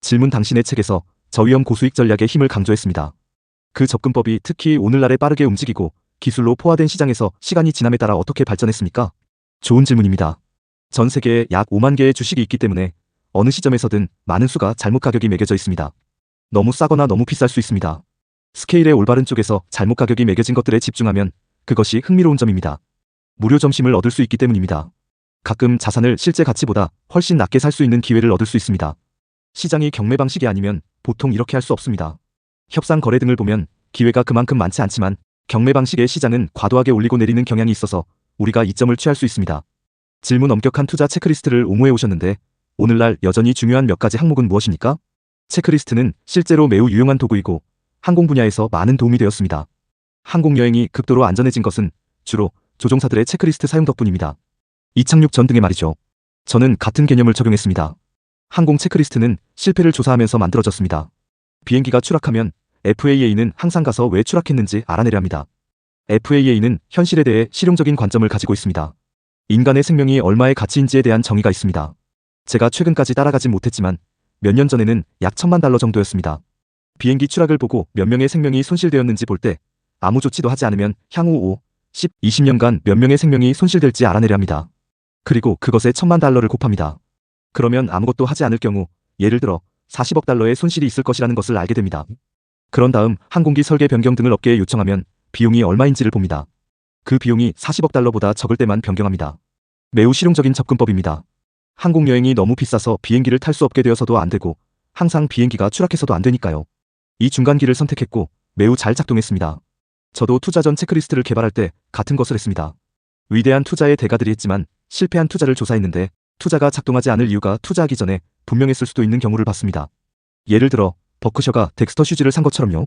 질문 당신의 책에서 저위험 고수익 전략의 힘을 강조했습니다. 그 접근법이 특히 오늘날에 빠르게 움직이고 기술로 포화된 시장에서 시간이 지남에 따라 어떻게 발전했습니까? 좋은 질문입니다. 전 세계에 약 5만 개의 주식이 있기 때문에 어느 시점에서든 많은 수가 잘못 가격이 매겨져 있습니다. 너무 싸거나 너무 비쌀 수 있습니다. 스케일의 올바른 쪽에서 잘못 가격이 매겨진 것들에 집중하면 그것이 흥미로운 점입니다. 무료 점심을 얻을 수 있기 때문입니다. 가끔 자산을 실제 가치보다 훨씬 낮게 살 수 있는 기회를 얻을 수 있습니다. 시장이 경매 방식이 아니면 보통 이렇게 할 수 없습니다. 협상 거래 등을 보면 기회가 그만큼 많지 않지만 경매 방식의 시장은 과도하게 올리고 내리는 경향이 있어서 우리가 이점을 취할 수 있습니다. 질문 엄격한 투자 체크리스트를 옹호해 오셨는데 오늘날 여전히 중요한 몇 가지 항목은 무엇입니까? 체크리스트는 실제로 매우 유용한 도구이고 항공 분야에서 많은 도움이 되었습니다. 항공 여행이 극도로 안전해진 것은 주로 조종사들의 체크리스트 사용 덕분입니다. 이착륙 전 등의 말이죠. 저는 같은 개념을 적용했습니다. 항공 체크리스트는 실패를 조사하면서 만들어졌습니다. 비행기가 추락하면 FAA는 항상 가서 왜 추락했는지 알아내려 합니다. FAA는 현실에 대해 실용적인 관점을 가지고 있습니다. 인간의 생명이 얼마의 가치인지에 대한 정의가 있습니다. 제가 최근까지 따라가진 못했지만 몇 년 전에는 약 천만 달러 정도였습니다. 비행기 추락을 보고 몇 명의 생명이 손실되었는지 볼 때 아무 조치도 하지 않으면 향후 5, 10, 20년간 몇 명의 생명이 손실될지 알아내려 합니다. 그리고 그것에 천만 달러를 곱합니다. 그러면 아무것도 하지 않을 경우 예를 들어 40억 달러의 손실이 있을 것이라는 것을 알게 됩니다. 그런 다음 항공기 설계 변경 등을 업계에 요청하면 비용이 얼마인지를 봅니다. 그 비용이 40억 달러보다 적을 때만 변경합니다. 매우 실용적인 접근법입니다. 항공 여행이 너무 비싸서 비행기를 탈 수 없게 되어서도 안 되고 항상 비행기가 추락해서도 안 되니까요. 이 중간기를 선택했고 매우 잘 작동했습니다. 저도 투자 전 체크리스트를 개발할 때 같은 것을 했습니다. 위대한 투자의 대가들이 했지만 실패한 투자를 조사했는데 투자가 작동하지 않을 이유가 투자하기 전에 분명했을 수도 있는 경우를 봤습니다. 예를 들어 버크셔가 덱스터 슈즈를 산 것처럼요.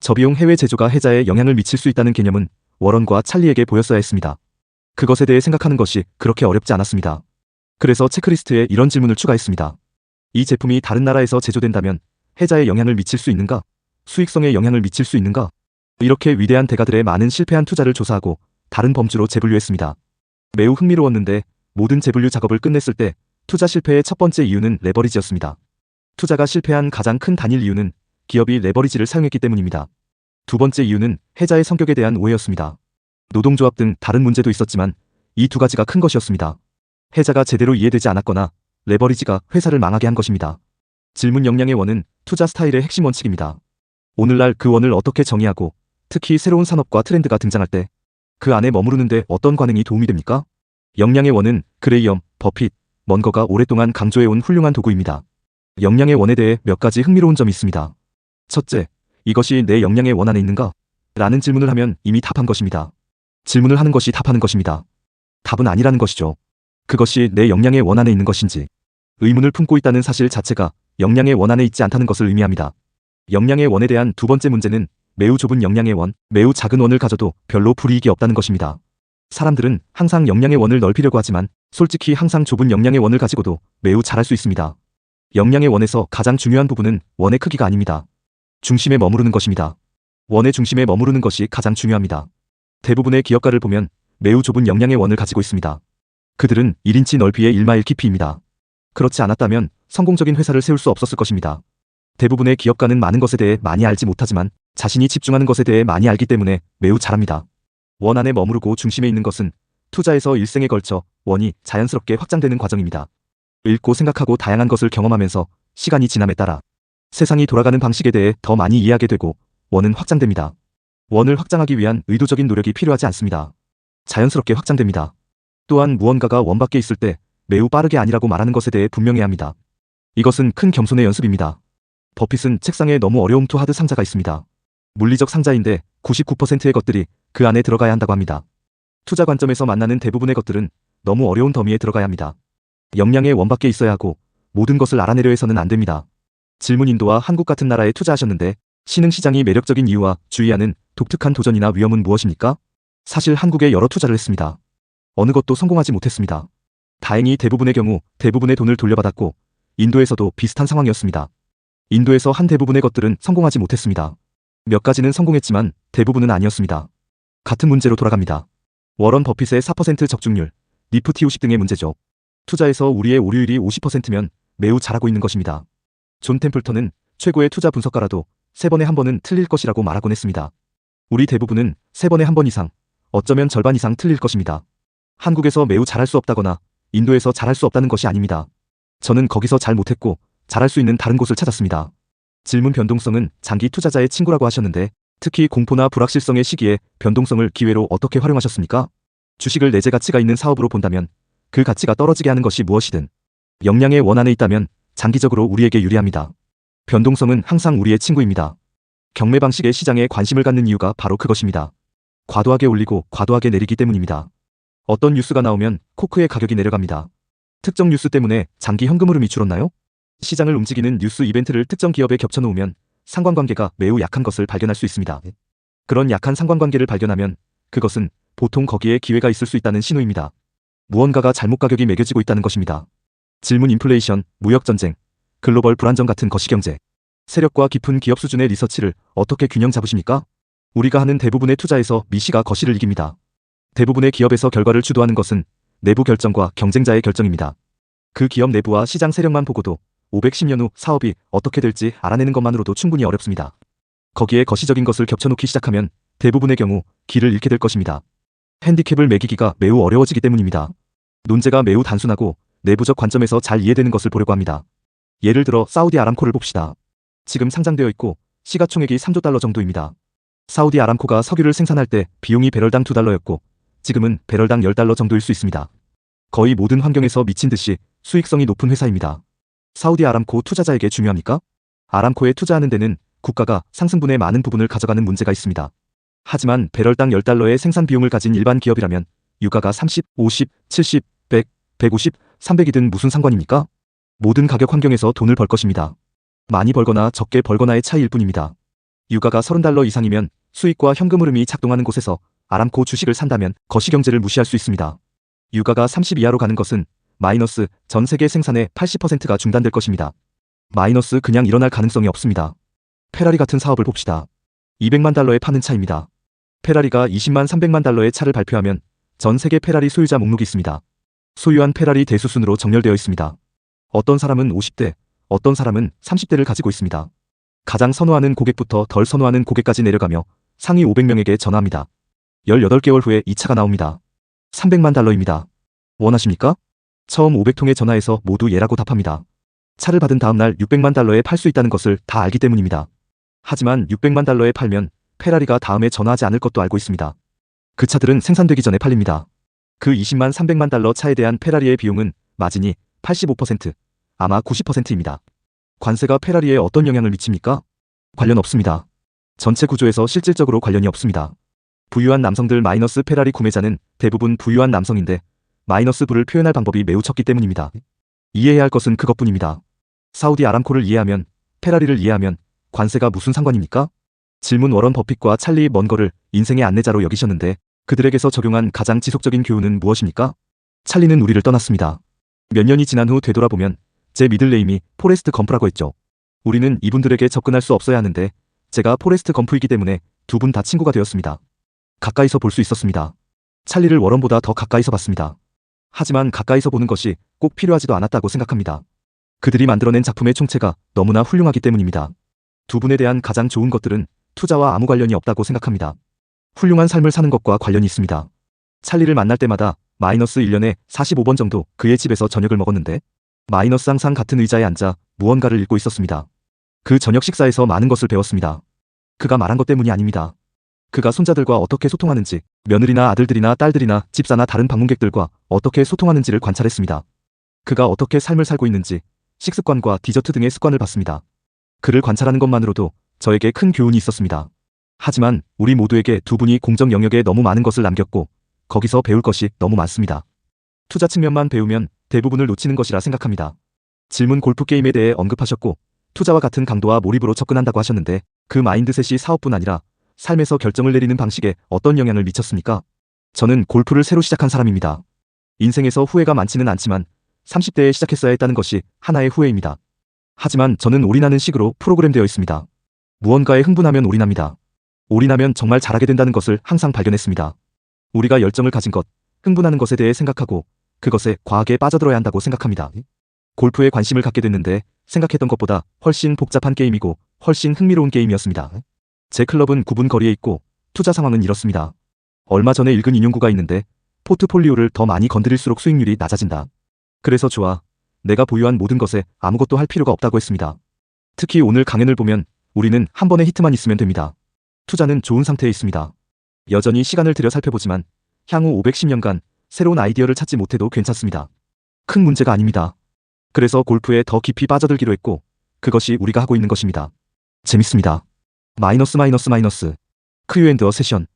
저비용 해외 제조가 해자에 영향을 미칠 수 있다는 개념은 워런과 찰리에게 보였어야 했습니다. 그것에 대해 생각하는 것이 그렇게 어렵지 않았습니다. 그래서 체크리스트에 이런 질문을 추가했습니다. 이 제품이 다른 나라에서 제조된다면 해자에 영향을 미칠 수 있는가? 수익성에 영향을 미칠 수 있는가? 이렇게 위대한 대가들의 많은 실패한 투자를 조사하고 다른 범주로 재분류했습니다. 매우 흥미로웠는데 모든 재분류 작업을 끝냈을 때 투자 실패의 첫 번째 이유는 레버리지였습니다. 투자가 실패한 가장 큰 단일 이유는 기업이 레버리지를 사용했기 때문입니다. 두 번째 이유는 해자의 성격에 대한 오해였습니다. 노동조합 등 다른 문제도 있었지만 이 두 가지가 큰 것이었습니다. 해자가 제대로 이해되지 않았거나 레버리지가 회사를 망하게 한 것입니다. 질문 역량의 원은 투자 스타일의 핵심 원칙입니다. 오늘날 그 원을 어떻게 정의하고 특히 새로운 산업과 트렌드가 등장할 때 그 안에 머무르는데 어떤 관행이 도움이 됩니까? 역량의 원은 그레이엄, 버핏, 먼거가 오랫동안 강조해온 훌륭한 도구입니다. 역량의 원에 대해 몇 가지 흥미로운 점이 있습니다. 첫째, 이것이 내 역량의 원 안에 있는가? 라는 질문을 하면 이미 답한 것입니다. 질문을 하는 것이 답하는 것입니다. 답은 아니라는 것이죠. 그것이 내 역량의 원 안에 있는 것인지 의문을 품고 있다는 사실 자체가 역량의 원 안에 있지 않다는 것을 의미합니다. 역량의 원에 대한 두 번째 문제는 매우 좁은 역량의 원, 매우 작은 원을 가져도 별로 불이익이 없다는 것입니다. 사람들은 항상 역량의 원을 넓히려고 하지만 솔직히 항상 좁은 역량의 원을 가지고도 매우 잘할 수 있습니다. 역량의 원에서 가장 중요한 부분은 원의 크기가 아닙니다. 중심에 머무르는 것입니다. 원의 중심에 머무르는 것이 가장 중요합니다. 대부분의 기업가를 보면 매우 좁은 역량의 원을 가지고 있습니다. 그들은 1인치 넓이의 1마일 깊이입니다. 그렇지 않았다면 성공적인 회사를 세울 수 없었을 것입니다. 대부분의 기업가는 많은 것에 대해 많이 알지 못하지만 자신이 집중하는 것에 대해 많이 알기 때문에 매우 잘합니다. 원 안에 머무르고 중심에 있는 것은 투자에서 일생에 걸쳐 원이 자연스럽게 확장되는 과정입니다. 읽고 생각하고 다양한 것을 경험하면서 시간이 지남에 따라 세상이 돌아가는 방식에 대해 더 많이 이해하게 되고 원은 확장됩니다. 원을 확장하기 위한 의도적인 노력이 필요하지 않습니다. 자연스럽게 확장됩니다. 또한 무언가가 원 밖에 있을 때 매우 빠르게 아니라고 말하는 것에 대해 분명해야 합니다. 이것은 큰 겸손의 연습입니다. 버핏은 책상에 너무 어려움 투 하드 상자가 있습니다. 물리적 상자인데 99%의 것들이 그 안에 들어가야 한다고 합니다. 투자 관점에서 만나는 대부분의 것들은 너무 어려운 더미에 들어가야 합니다. 역량의 원 밖에 있어야 하고 모든 것을 알아내려 해서는 안 됩니다. 질문 인도와 한국 같은 나라에 투자하셨는데 신흥 시장이 매력적인 이유와 주의하는 독특한 도전이나 위험은 무엇입니까? 사실 한국에 여러 투자를 했습니다. 어느 것도 성공하지 못했습니다. 다행히 대부분의 경우 대부분의 돈을 돌려받았고 인도에서도 비슷한 상황이었습니다. 인도에서 한 대부분의 것들은 성공하지 못했습니다. 몇 가지는 성공했지만 대부분은 아니었습니다. 같은 문제로 돌아갑니다. 워런 버핏의 4% 적중률, 니프티 50 등의 문제죠. 투자에서 우리의 오류율이 50%면 매우 잘하고 있는 것입니다. 존 템플턴은 최고의 투자 분석가라도 세 번에 한 번은 틀릴 것이라고 말하곤 했습니다. 우리 대부분은 세 번에 한 번 이상, 어쩌면 절반 이상 틀릴 것입니다. 한국에서 매우 잘할 수 없다거나 인도에서 잘할 수 없다는 것이 아닙니다. 저는 거기서 잘 못했고 잘할 수 있는 다른 곳을 찾았습니다. 질문 변동성은 장기 투자자의 친구라고 하셨는데 특히 공포나 불확실성의 시기에 변동성을 기회로 어떻게 활용하셨습니까? 주식을 내재 가치가 있는 사업으로 본다면 그 가치가 떨어지게 하는 것이 무엇이든 역량의 원안에 있다면 장기적으로 우리에게 유리합니다. 변동성은 항상 우리의 친구입니다. 경매 방식의 시장에 관심을 갖는 이유가 바로 그것입니다. 과도하게 올리고 과도하게 내리기 때문입니다. 어떤 뉴스가 나오면 코크의 가격이 내려갑니다. 특정 뉴스 때문에 장기 현금 흐름이 줄었나요? 시장을 움직이는 뉴스 이벤트를 특정 기업에 겹쳐놓으면 상관관계가 매우 약한 것을 발견할 수 있습니다. 그런 약한 상관관계를 발견하면 그것은 보통 거기에 기회가 있을 수 있다는 신호입니다. 무언가가 잘못 가격이 매겨지고 있다는 것입니다. 질문 인플레이션, 무역전쟁, 글로벌 불안정 같은 거시경제, 세력과 깊은 기업 수준의 리서치를 어떻게 균형 잡으십니까? 우리가 하는 대부분의 투자에서 미시가 거시를 이깁니다. 대부분의 기업에서 결과를 주도하는 것은 내부 결정과 경쟁자의 결정입니다. 그 기업 내부와 시장 세력만 보고도 510년 후 사업이 어떻게 될지 알아내는 것만으로도 충분히 어렵습니다. 거기에 거시적인 것을 겹쳐놓기 시작하면 대부분의 경우 길을 잃게 될 것입니다. 핸디캡을 매기기가 매우 어려워지기 때문입니다. 논제가 매우 단순하고 내부적 관점에서 잘 이해되는 것을 보려고 합니다. 예를 들어 사우디 아람코를 봅시다. 지금 상장되어 있고 시가총액이 3조 달러 정도입니다. 사우디 아람코가 석유를 생산할 때 비용이 배럴당 2달러였고 지금은 배럴당 10달러 정도일 수 있습니다. 거의 모든 환경에서 미친 듯이 수익성이 높은 회사입니다. 사우디 아람코 투자자에게 중요합니까? 아람코에 투자하는 데는 국가가 상승분의 많은 부분을 가져가는 문제가 있습니다. 하지만 배럴당 10달러의 생산 비용을 가진 일반 기업이라면 유가가 30, 50, 70, 100, 150, 300이든 무슨 상관입니까? 모든 가격 환경에서 돈을 벌 것입니다. 많이 벌거나 적게 벌거나의 차이일 뿐입니다. 유가가 30달러 이상이면 수익과 현금 흐름이 작동하는 곳에서 아람코 주식을 산다면 거시경제를 무시할 수 있습니다. 유가가 30 이하로 가는 것은 마이너스 전 세계 생산의 80%가 중단될 것입니다. 마이너스 그냥 일어날 가능성이 없습니다. 페라리 같은 사업을 봅시다. 200만 달러에 파는 차입니다. 페라리가 20만 300만 달러의 차를 발표하면 전 세계 페라리 소유자 목록이 있습니다. 소유한 페라리 대수순으로 정렬되어 있습니다. 어떤 사람은 50대, 어떤 사람은 30대를 가지고 있습니다. 가장 선호하는 고객부터 덜 선호하는 고객까지 내려가며 상위 500명에게 전화합니다. 18개월 후에 이 차가 나옵니다. 300만 달러입니다. 원하십니까? 처음 500통의 전화에서 모두 예라고 답합니다. 차를 받은 다음 날 600만 달러에 팔 수 있다는 것을 다 알기 때문입니다. 하지만 600만 달러에 팔면 페라리가 다음에 전화하지 않을 것도 알고 있습니다. 그 차들은 생산되기 전에 팔립니다. 그 20만 300만 달러 차에 대한 페라리의 비용은 마진이 85%, 아마 90%입니다. 관세가 페라리에 어떤 영향을 미칩니까? 관련 없습니다. 전체 구조에서 실질적으로 관련이 없습니다. 부유한 남성들 마이너스 페라리 구매자는 대부분 부유한 남성인데 마이너스 부를 표현할 방법이 매우 적기 때문입니다. 이해해야 할 것은 그것뿐입니다. 사우디 아람코를 이해하면 페라리를 이해하면 관세가 무슨 상관입니까? 질문 워런 버핏과 찰리 먼거를 인생의 안내자로 여기셨는데 그들에게서 적용한 가장 지속적인 교훈은 무엇입니까? 찰리는 우리를 떠났습니다. 몇 년이 지난 후 되돌아보면 제 미들네임이 포레스트 검프라고 했죠. 우리는 이분들에게 접근할 수 없어야 하는데 제가 포레스트 검프이기 때문에 두 분 다 친구가 되었습니다. 가까이서 볼 수 있었습니다. 찰리를 워런보다 더 가까이서 봤습니다. 하지만 가까이서 보는 것이 꼭 필요하지도 않았다고 생각합니다. 그들이 만들어낸 작품의 총체가 너무나 훌륭하기 때문입니다. 두 분에 대한 가장 좋은 것들은 투자와 아무 관련이 없다고 생각합니다. 훌륭한 삶을 사는 것과 관련이 있습니다. 찰리를 만날 때마다 마이너스 1년에 45번 정도 그의 집에서 저녁을 먹었는데 마이너스 항상 같은 의자에 앉아 무언가를 읽고 있었습니다. 그 저녁 식사에서 많은 것을 배웠습니다. 그가 말한 것 때문이 아닙니다. 그가 손자들과 어떻게 소통하는지, 며느리나 아들들이나 딸들이나 집사나 다른 방문객들과 어떻게 소통하는지를 관찰했습니다. 그가 어떻게 삶을 살고 있는지, 식습관과 디저트 등의 습관을 봤습니다. 그를 관찰하는 것만으로도 저에게 큰 교훈이 있었습니다. 하지만 우리 모두에게 두 분이 공정 영역에 너무 많은 것을 남겼고 거기서 배울 것이 너무 많습니다. 투자 측면만 배우면 대부분을 놓치는 것이라 생각합니다. 질문 골프 게임에 대해 언급하셨고 투자와 같은 강도와 몰입으로 접근한다고 하셨는데 그 마인드셋이 사업뿐 아니라 삶에서 결정을 내리는 방식에 어떤 영향을 미쳤습니까? 저는 골프를 새로 시작한 사람입니다. 인생에서 후회가 많지는 않지만 30대에 시작했어야 했다는 것이 하나의 후회입니다. 하지만 저는 올인하는 식으로 프로그램되어 있습니다. 무언가에 흥분하면 올인합니다. 올인하면 정말 잘하게 된다는 것을 항상 발견했습니다. 우리가 열정을 가진 것, 흥분하는 것에 대해 생각하고 그것에 과하게 빠져들어야 한다고 생각합니다. 골프에 관심을 갖게 됐는데 생각했던 것보다 훨씬 복잡한 게임이고 훨씬 흥미로운 게임이었습니다. 제 클럽은 9분 거리에 있고 투자 상황은 이렇습니다. 얼마 전에 읽은 인용구가 있는데 포트폴리오를 더 많이 건드릴수록 수익률이 낮아진다. 그래서 좋아. 내가 보유한 모든 것에 아무것도 할 필요가 없다고 했습니다. 특히 오늘 강연을 보면 우리는 한 번의 히트만 있으면 됩니다. 투자는 좋은 상태에 있습니다. 여전히 시간을 들여 살펴보지만 향후 510년간 새로운 아이디어를 찾지 못해도 괜찮습니다. 큰 문제가 아닙니다. 그래서 골프에 더 깊이 빠져들기로 했고 그것이 우리가 하고 있는 것입니다. 재밌습니다. 마이너스 마이너스 마이너스 크유앤더 세션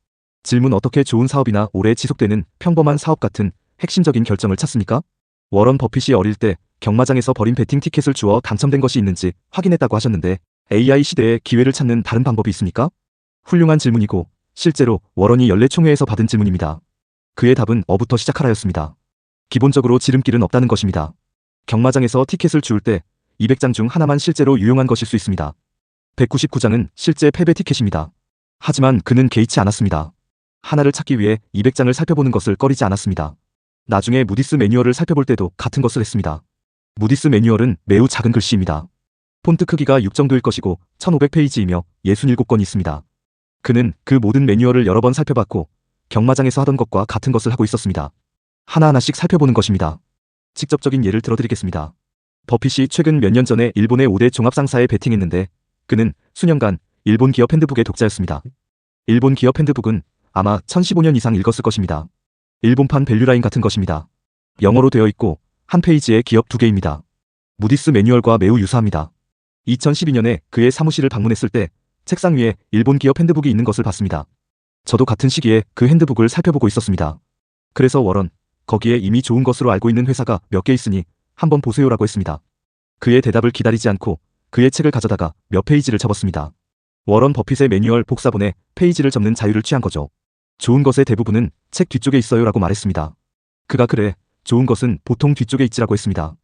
질문 어떻게 좋은 사업이나 오래 지속되는 평범한 사업 같은 핵심적인 결정을 찾습니까? 워런 버핏이 어릴 때 경마장에서 버린 베팅 티켓을 주어 당첨된 것이 있는지 확인했다고 하셨는데 AI 시대에 기회를 찾는 다른 방법이 있습니까? 훌륭한 질문이고 실제로 워런이 연례 총회에서 받은 질문입니다. 그의 답은 어부터 시작하라였습니다. 기본적으로 지름길은 없다는 것입니다. 경마장에서 티켓을 주울 때 200장 중 하나만 실제로 유용한 것일 수 있습니다. 199장은 실제 패배 티켓입니다. 하지만 그는 개의치 않았습니다. 하나를 찾기 위해 200장을 살펴보는 것을 꺼리지 않았습니다. 나중에 무디스 매뉴얼을 살펴볼 때도 같은 것을 했습니다. 무디스 매뉴얼은 매우 작은 글씨입니다. 폰트 크기가 6 정도일 것이고 1500페이지이며 67권이 있습니다. 그는 그 모든 매뉴얼을 여러 번 살펴봤고 경마장에서 하던 것과 같은 것을 하고 있었습니다. 하나하나씩 살펴보는 것입니다. 직접적인 예를 들어드리겠습니다. 버핏이 최근 몇 년 전에 일본의 5대 종합상사에 베팅했는데 그는 수년간 일본 기업 핸드북의 독자였습니다. 일본 기업 핸드북은 아마 1015년 이상 읽었을 것입니다. 일본판 밸류라인 같은 것입니다. 영어로 되어 있고 한 페이지에 기업 두 개입니다. 무디스 매뉴얼과 매우 유사합니다. 2012년에 그의 사무실을 방문했을 때 책상 위에 일본 기업 핸드북이 있는 것을 봤습니다. 저도 같은 시기에 그 핸드북을 살펴보고 있었습니다. 그래서 워런, 거기에 이미 좋은 것으로 알고 있는 회사가 몇 개 있으니 한번 보세요라고 했습니다. 그의 대답을 기다리지 않고 그의 책을 가져다가 몇 페이지를 접었습니다. 워런 버핏의 매뉴얼 복사본에 페이지를 접는 자유를 취한 거죠. 좋은 것의 대부분은 책 뒤쪽에 있어요 라고 말했습니다. 그가 그래, 좋은 것은 보통 뒤쪽에 있지라고 했습니다.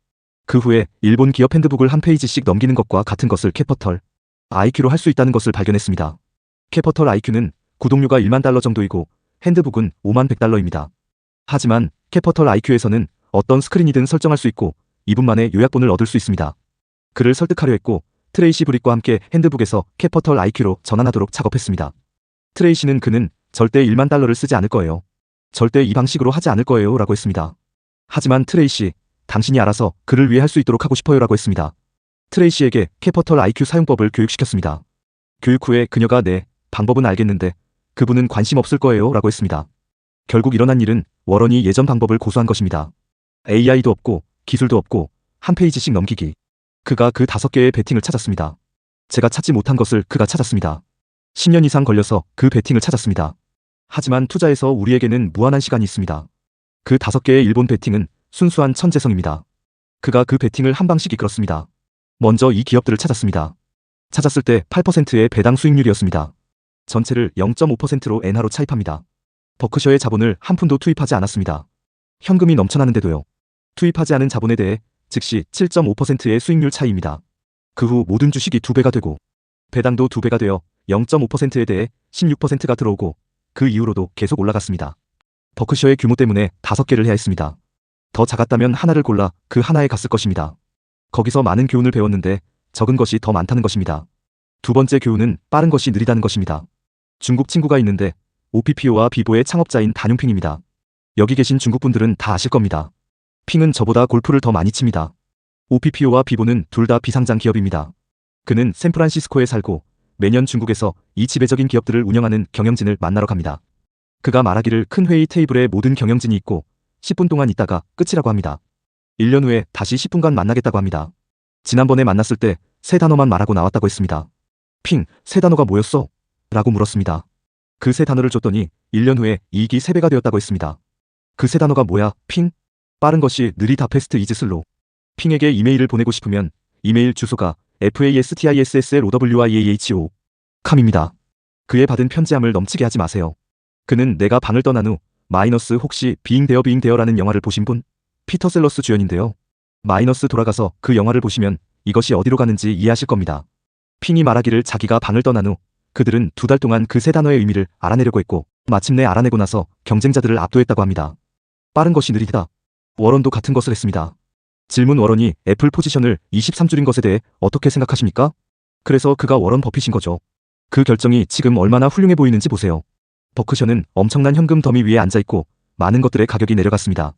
그 후에 일본 기업 핸드북을 한 페이지씩 넘기는 것과 같은 것을 캐퍼털, IQ로 할 수 있다는 것을 발견했습니다. 캐퍼털 IQ는 구독료가 1만 달러 정도이고 핸드북은 5만 100달러입니다. 하지만 캐퍼털 IQ에서는 어떤 스크린이든 설정할 수 있고 2분 만에 요약본을 얻을 수 있습니다. 그를 설득하려 했고 트레이시 브릭과 함께 핸드북에서 캐퍼털 IQ로 전환하도록 작업했습니다. 트레이시는 그는 절대 1만 달러를 쓰지 않을 거예요. 절대 이 방식으로 하지 않을 거예요 라고 했습니다. 하지만 트레이시, 당신이 알아서 그를 위해 할 수 있도록 하고 싶어요 라고 했습니다. 트레이시에게 캐퍼털 IQ 사용법을 교육시켰습니다. 교육 후에 그녀가 네, 방법은 알겠는데 그분은 관심 없을 거예요 라고 했습니다. 결국 일어난 일은 워런이 예전 방법을 고수한 것입니다. AI도 없고 기술도 없고 한 페이지씩 넘기기. 그가 그 다섯 개의 베팅을 찾았습니다. 제가 찾지 못한 것을 그가 찾았습니다. 10년 이상 걸려서 그 베팅을 찾았습니다. 하지만 투자에서 우리에게는 무한한 시간이 있습니다. 그 다섯 개의 일본 베팅은 순수한 천재성입니다. 그가 그 베팅을 한 방씩 이끌었습니다. 먼저 이 기업들을 찾았습니다. 찾았을 때 8%의 배당 수익률이었습니다. 전체를 0.5%로 엔화로 차입합니다. 버크셔의 자본을 한 푼도 투입하지 않았습니다. 현금이 넘쳐나는데도요. 투입하지 않은 자본에 대해 즉시 7.5%의 수익률 차이입니다. 그 후 모든 주식이 두 배가 되고 배당도 두 배가 되어 0.5%에 대해 16%가 들어오고 그 이후로도 계속 올라갔습니다. 버크셔의 규모 때문에 다섯 개를 해야 했습니다. 더 작았다면 하나를 골라 그 하나에 갔을 것입니다. 거기서 많은 교훈을 배웠는데 적은 것이 더 많다는 것입니다. 두 번째 교훈은 빠른 것이 느리다는 것입니다. 중국 친구가 있는데 OPPO와 비보의 창업자인 단용핑입니다. 여기 계신 중국 분들은 다 아실 겁니다. 핑은 저보다 골프를 더 많이 칩니다. OPPO와 비보는 둘 다 비상장 기업입니다. 그는 샌프란시스코에 살고 매년 중국에서 이 지배적인 기업들을 운영하는 경영진을 만나러 갑니다. 그가 말하기를 큰 회의 테이블에 모든 경영진이 있고 10분 동안 있다가 끝이라고 합니다. 1년 후에 다시 10분간 만나겠다고 합니다. 지난번에 만났을 때 세 단어만 말하고 나왔다고 했습니다. 핑, 세 단어가 뭐였어? 라고 물었습니다. 그 세 단어를 줬더니 1년 후에 이익이 3배가 되었다고 했습니다. 그 세 단어가 뭐야, 핑? 빠른 것이 느리다 패스트 이즈 슬로. 핑에게 이메일을 보내고 싶으면 이메일 주소가 fastisslowiaho 캄입니다. 그의 받은 편지함을 넘치게 하지 마세요. 그는 내가 방을 떠난 후 마이너스 혹시 비잉 데어 비잉 데어라는 영화를 보신 분? 피터 셀러스 주연인데요. 마이너스 돌아가서 그 영화를 보시면 이것이 어디로 가는지 이해하실 겁니다. 핑이 말하기를 자기가 방을 떠난 후 그들은 두 달 동안 그 세 단어의 의미를 알아내려고 했고 마침내 알아내고 나서 경쟁자들을 압도했다고 합니다. 빠른 것이 느리다. 워런도 같은 것을 했습니다. 질문 워런이 애플 포지션을 23줄인 것에 대해 어떻게 생각하십니까? 그래서 그가 워런 버핏인 거죠. 그 결정이 지금 얼마나 훌륭해 보이는지 보세요. 버크셔는 엄청난 현금 더미 위에 앉아있고 많은 것들의 가격이 내려갔습니다.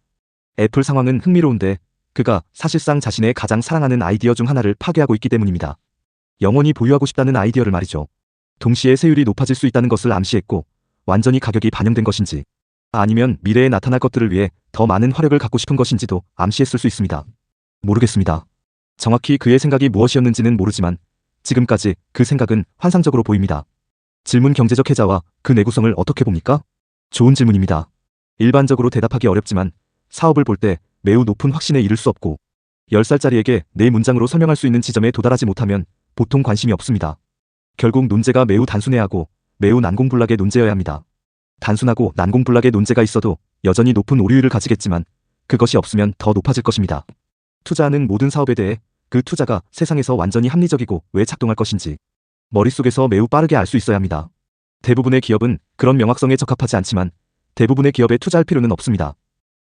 애플 상황은 흥미로운데 그가 사실상 자신의 가장 사랑하는 아이디어 중 하나를 파괴하고 있기 때문입니다. 영원히 보유하고 싶다는 아이디어를 말이죠. 동시에 세율이 높아질 수 있다는 것을 암시했고 완전히 가격이 반영된 것인지 아니면 미래에 나타날 것들을 위해 더 많은 화력을 갖고 싶은 것인지도 암시했을 수 있습니다. 모르겠습니다. 정확히 그의 생각이 무엇이었는지는 모르지만 지금까지 그 생각은 환상적으로 보입니다. 질문 경제적 해자와 그 내구성을 어떻게 봅니까? 좋은 질문입니다. 일반적으로 대답하기 어렵지만 사업을 볼 때 매우 높은 확신에 이를 수 없고 10살짜리에게 내 문장으로 설명할 수 있는 지점에 도달하지 못하면 보통 관심이 없습니다. 결국 논제가 매우 단순해야 하고 매우 난공불락의 논제여야 합니다. 단순하고 난공불락의 논제가 있어도 여전히 높은 오류율을 가지겠지만 그것이 없으면 더 높아질 것입니다. 투자하는 모든 사업에 대해 그 투자가 세상에서 완전히 합리적이고 왜 작동할 것인지 머릿속에서 매우 빠르게 알 수 있어야 합니다. 대부분의 기업은 그런 명확성에 적합하지 않지만 대부분의 기업에 투자할 필요는 없습니다.